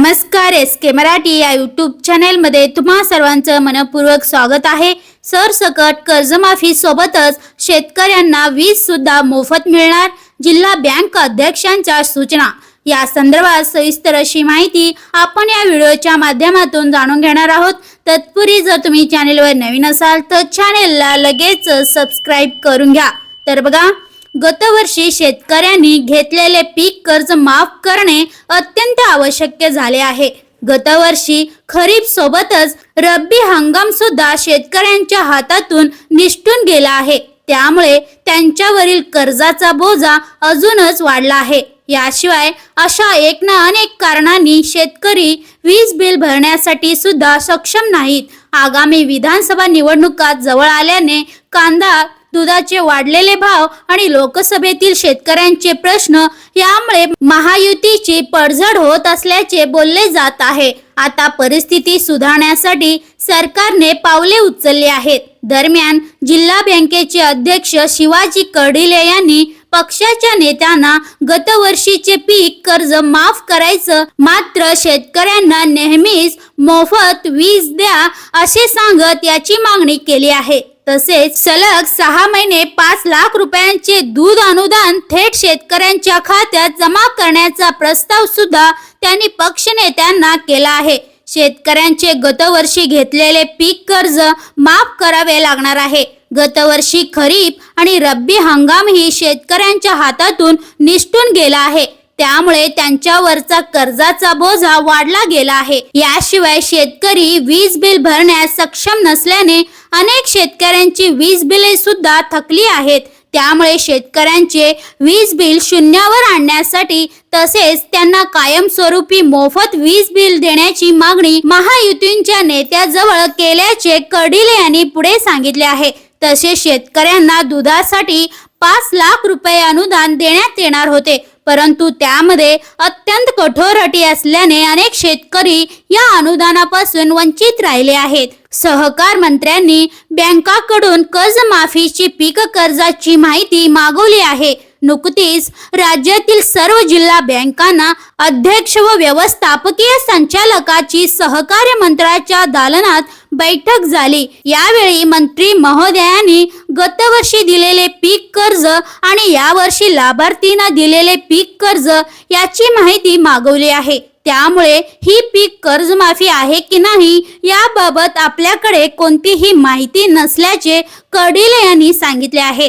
नमस्कार एस के मराठी या यूट्यूब चॅनेलमध्ये तुम्हा सर्वांचं मनपूर्वक स्वागत आहे. सरसकट कर्जमाफी सोबतच शेतकऱ्यांना वीज सुद्धा मोफत मिळणार जिल्हा बँक अध्यक्षांच्या सूचना. या संदर्भात सविस्तर अशी माहिती आपण या व्हिडिओच्या माध्यमातून जाणून घेणार आहोत. तत्पूर्वी जर तुम्ही चॅनेलवर नवीन असाल तर चॅनेलला लगेच सबस्क्राईब करून घ्या. तर बघा गतवर्षी शेतकऱ्यांनी घेतलेले पीक कर्ज माफ करणे अत्यंत आवश्यक झाले आहे. गतवर्षी खरीप सोबतच रब्बी हंगाम सुद्धा शेतकऱ्यांच्या हातातून निष्ठून गेला आहे. त्यामुळे त्यांच्यावरील कर्जाचा बोजा अजूनच वाढला आहे. याशिवाय अशा एक ना अनेक कारणांनी शेतकरी वीज बिल भरण्यासाठी सुद्धा सक्षम नाहीत. आगामी विधानसभा निवडणुका जवळ आल्याने कांदा दुधाचे वाढलेले भाव आणि लोकसभेतील शेतकऱ्यांचे प्रश्न यामुळे महायुतीची पडझड होत असल्याचे बोलले जात आहे. आता परिस्थिती सुधारण्यासाठी सरकारने पावले उचलली आहेत. दरम्यान जिल्हा बँकेचे अध्यक्ष शिवाजी कर्डिले यांनी पक्षाच्या नेत्यांना गतवर्षीचे पीक कर्ज माफ करायचं मात्र शेतकऱ्यांना नेहमीच मोफत वीज द्या असे सांगत याची मागणी केली आहे. तसेच सलग सहा महिने पाच लाख रुपयांचे दूध अनुदान थेट शेतकऱ्यांच्या खात्यात जमा करण्याचा प्रस्ताव सुद्धा त्यांनी पक्षनेत्यांना केला आहे. शेतकऱ्यांचे गतवर्षी घेतलेले पीक कर्ज माफ करावे लागणार आहे. गतवर्षी खरीप आणि रब्बी हंगामही शेतकऱ्यांच्या हातातून निष्ठून गेला आहे. त्यामुळे त्यांच्यावरचा कर्जाचा बोजा वाढला गेला आहे. याशिवाय शेतकरी वीज बिल भरण्यास सक्षम नसल्याने अनेक शेतकऱ्यांची वीज बिले सुद्धा थकली आहेत. त्यामुळे शेतकऱ्यांचे वीज बिल शून्यावर आणण्यासाठी तसेच त्यांना कायमस्वरूपी मोफत वीज बिल देण्याची मागणी महायुतींच्या नेत्याजवळ केल्याचे कडिले यांनी पुढे सांगितले आहे. तसेच शेतकऱ्यांना दुधासाठी पाच लाख रुपये अनुदान देण्यात येणार होते. परंतु त्यामध्ये अत्यंत कठोर अटी असल्याने अनेक शेतकरी या अनुदानापासून वंचित राहिले आहेत. सहकार मंत्र्यांनी बँकाकडून कर्जमाफीची पीक कर्जाची माहिती मागवली आहे. नुकतीच राज्यातील सर्व जिल्हा बँकांना अध्यक्ष व व्यवस्थापकीय संचालकाची सहकार्य मंत्र्याच्या दालनात बैठक झाली. यावेळी मंत्री महोदयांनी गतवर्षी दिलेले पीक कर्ज आणि यावर्षी लाभार्थींना दिलेले पीक कर्ज याची माहिती मागवली आहे. त्यामुळे ही पीक कर्जमाफी आहे की नाही याबाबत आपल्याकडे कोणतीही माहिती नसल्याचे कडील यांनी सांगितले आहे.